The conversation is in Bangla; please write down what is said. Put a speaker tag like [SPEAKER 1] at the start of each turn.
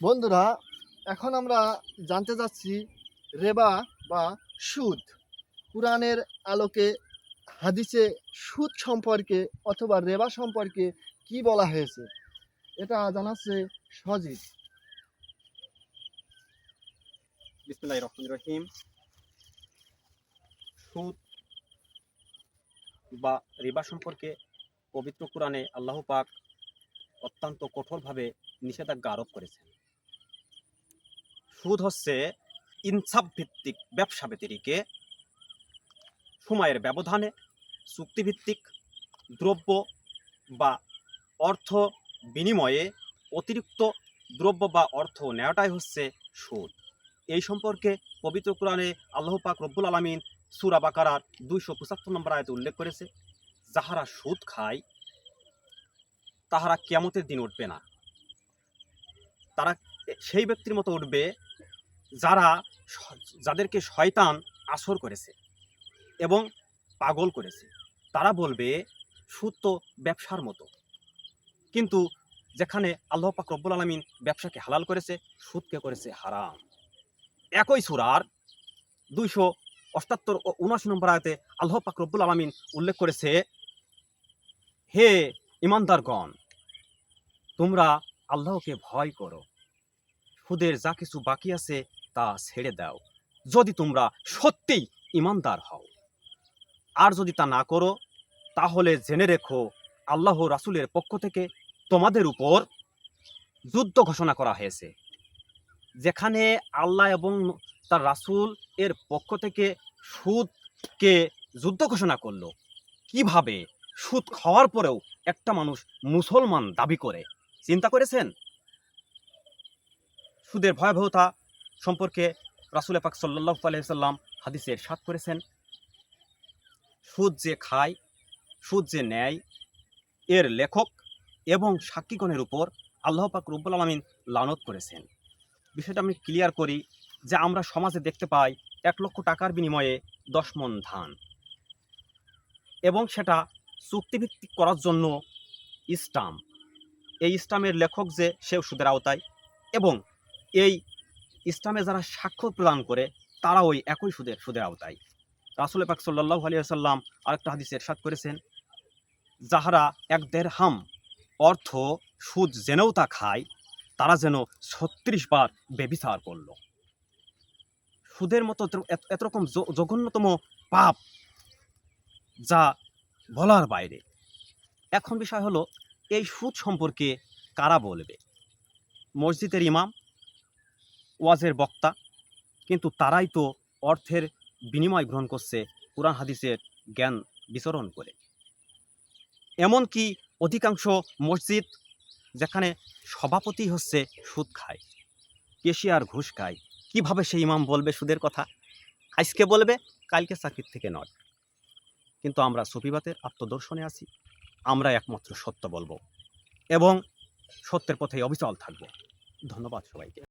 [SPEAKER 1] বন্ধুরা, এখন আমরা জানতে যাচ্ছি রেবা বা সুদ। কোরআনের আলোকে, হাদিসে সুদ সম্পর্কে অথবা রেবা সম্পর্কে কি বলা হয়েছে, এটা জানাচ্ছে
[SPEAKER 2] রহমান রহিম। সুদ বা রেবা সম্পর্কে পবিত্র কোরআনে আল্লাহ পাক অত্যন্ত কঠোরভাবে নিষেধাজ্ঞা আরোপ করেছেন। সুদ হচ্ছে ইনসাফ ভিত্তিক ব্যবসা ব্যতিরিকে, সময়ের ব্যবধানে, চুক্তিভিত্তিক দ্রব্য বা অর্থ বিনিময়ে অতিরিক্ত দ্রব্য বা অর্থ নেওয়াটাই হচ্ছে সুদ। এই সম্পর্কে পবিত্র কোরআনে আল্লাহ পাক রব্বুল আলমিন সুরা বাকারার দুইশো পঁচাত্তর নম্বর আয়তে উল্লেখ করেছে, যাহারা সুদ খায়, তাহারা কেমতের দিন উঠবে না। তারা সেই ব্যক্তির মতো উঠবে যারা যাদেরকে শয়তান আসর করেছে এবং পাগল করেছে, তারা বলবে, সুদ তো ব্যবসার মতো। কিন্তু যেখানে আল্লাহ পাক রব্বুল আলমিন ব্যবসাকে হালাল করেছে, সুদকে করেছে হারাম। একই সুরার দুইশো অষ্টাত্তর ও উনআশি নম্বর আয়তে আল্লাহ পাক রব্বুল আলমিন উল্লেখ করেছে, হে ইমানদারগণ, তোমরা আল্লাহকে ভয় করো। সুদের যা কিছু বাকি আছে তা ছেড়ে দাও। যদি তোমরা সত্যিই ইমানদার হও। আর যদি তা না করো, তাহলে জেনে রেখো, আল্লাহ রাসূলের পক্ষ থেকে তোমাদের উপর যুদ্ধ ঘোষণা করা হয়েছে। যেখানে আল্লাহ এবং তার রাসূল এর পক্ষ থেকে সুদকে যুদ্ধ ঘোষণা করল। কীভাবে সুদ খাওয়ার পরেও একটা মানুষ মুসলমান দাবি করে? চিন্তা করেছেন? সুদের ভয়াবহতা সম্পর্কে রাসুল পাক সাল্লাহ আলাইসাল্লাম হাদিসে সাত করেছেন, সুদ যে খায়, সুদ যে নেয়, এর লেখক এবং সাক্ষীগণের উপর আল্লাহ পাক রব্বুল আলমিন লানত করেছেন। বিষয়টা আমি ক্লিয়ার করি যে আমরা সমাজে দেখতে পাই এক লক্ষ টাকার বিনিময়ে দশ মন ধান। এবং সেটা চুক্তিভিত্তিক করার জন্য ইস্টাম এই ইস্টামের লেখক যে সেও সুদের আওতায় এবং এই ইসলামে যারা সাক্ষ্য প্রদান করে, তারা ওই একই সুদের সুদের আওতায়। রাসুল পাক সাল্লাহ আলিয়া সাল্লাম আরেকটা হাদিস এরশাদ করেছেন, যাহারা এক দেড় হাম অর্থ সুদ জেনেও তা খায়, তারা যেন ছত্রিশ বার বেবিচার করল। সুদের মতো এত রকম জঘন্যতম পাপ যা বলার বাইরে। এখন বিষয় হলো, এই সুদ সম্পর্কে কারা বলবে? মসজিদের ইমাম ওয়াজের বক্তা। কিন্তু তারাই তো অর্থের বিনিময় গ্রহণ করছে, কোরআন হাদিসের জ্ঞান বিচরণ করে। এমনকি অধিকাংশ মসজিদ যেখানে সভাপতি হচ্ছে সুদ খায়, কেশিয়ার ঘুষ খায়, কীভাবে সেই ইমাম বলবে সুদের কথা? আজকে বলবে, কালকে চাকরির থেকে নয়। কিন্তু আমরা সুফিবাতের আত্মদর্শনে আছি, আমরা একমাত্র সত্য বলব এবং সত্যের পথে অবিচল থাকব। ধন্যবাদ সবাইকে।